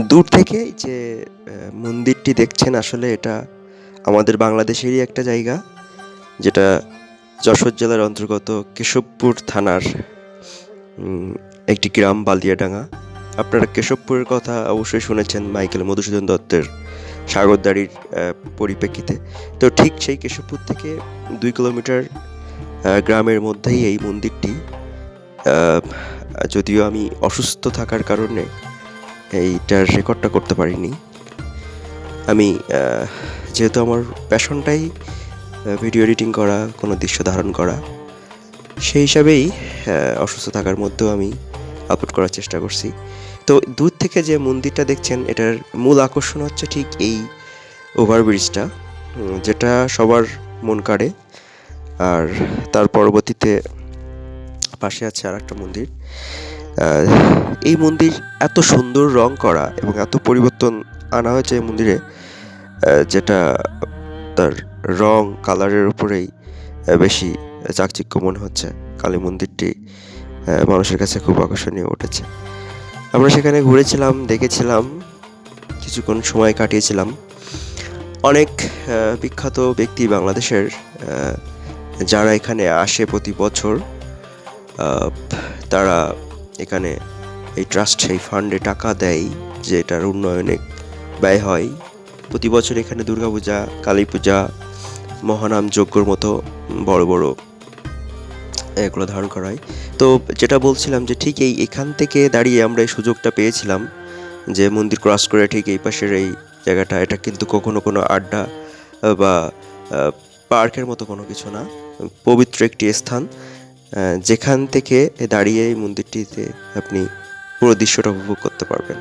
দূর থেকে যে মন্দিরটি দেখছেন আসলে এটা আমাদের বাংলাদেশেরই একটা জায়গা, যেটা যশোর জেলার অন্তর্গত কেশবপুর থানার একটি গ্রাম বালিয়াডাঙ্গা। আপনারা কেশবপুরের কথা অবশ্যই শুনেছেন মাইকেল মধুসূদন দত্তের সাগরদাড়ির পরিপ্রেক্ষিতে। তো ঠিক সেই কেশবপুর থেকে দুই কিলোমিটার গ্রামের মধ্যেই এই মন্দিরটি যদিও আমি অসুস্থ থাকার কারণে এইটার রেকর্ডটা করতে পারিনি। আমি যেহেতু আমার প্যাশনটাই ভিডিও এডিটিং করা, কোনো দৃশ্য ধারণ করা, সেই হিসাবেই অসুস্থ থাকার মধ্যেও আমি আপলোড করার চেষ্টা করছি। তো দূর থেকে যে মন্দিরটা দেখছেন, এটার মূল আকর্ষণ হচ্ছে ঠিক এই ওভারব্রিজটা যেটা সবার মন কাড়ে। আর তার পরবর্তীতে পাশে আছে আর একটা মন্দির। এই মন্দির এত সুন্দর রং করা এবং এত পরিবর্তন আনা হয়েছে এই মন্দিরে যেটা তার রং, কালারের উপরেই বেশি চাকচিক্য মনে হচ্ছে। কালী মন্দিরটি মানুষের কাছে খুব আকর্ষণীয় উঠেছে। আমরা সেখানে ঘুরেছিলাম, দেখেছিলাম, কিছুক্ষণ সময় কাটিয়েছিলাম। অনেক বিখ্যাত ব্যক্তি বাংলাদেশের যারা এখানে আসে প্রতি বছর তারা এখানে এই ট্রাস্ট সেই ফান্ডে টাকা দেয় যে এটার উন্নয়নে ব্যয় হয়। প্রতি বছর এখানে দুর্গাপূজা কালী পূজা মহানাম যজ্ঞর মতো বড় বড় এগুলো ধারণ করা হয়। তো যেটা বলছিলাম যে ঠিক এই এখান থেকে দাঁড়িয়ে আমরা এই সুযোগটা পেয়েছিলাম যে মন্দির ক্রস করে ঠিক এই পাশের এই জায়গাটা। এটা কিন্তু কখনো কোনো আড্ডা বা পার্কের মতো কোনো কিছু না। পবিত্র একটি স্থান। যেখান থেকে দাঁড়িয়ে এই মন্দিরটিতে আপনি পুরো দৃশ্যটা উপভোগ করতে পারবেন।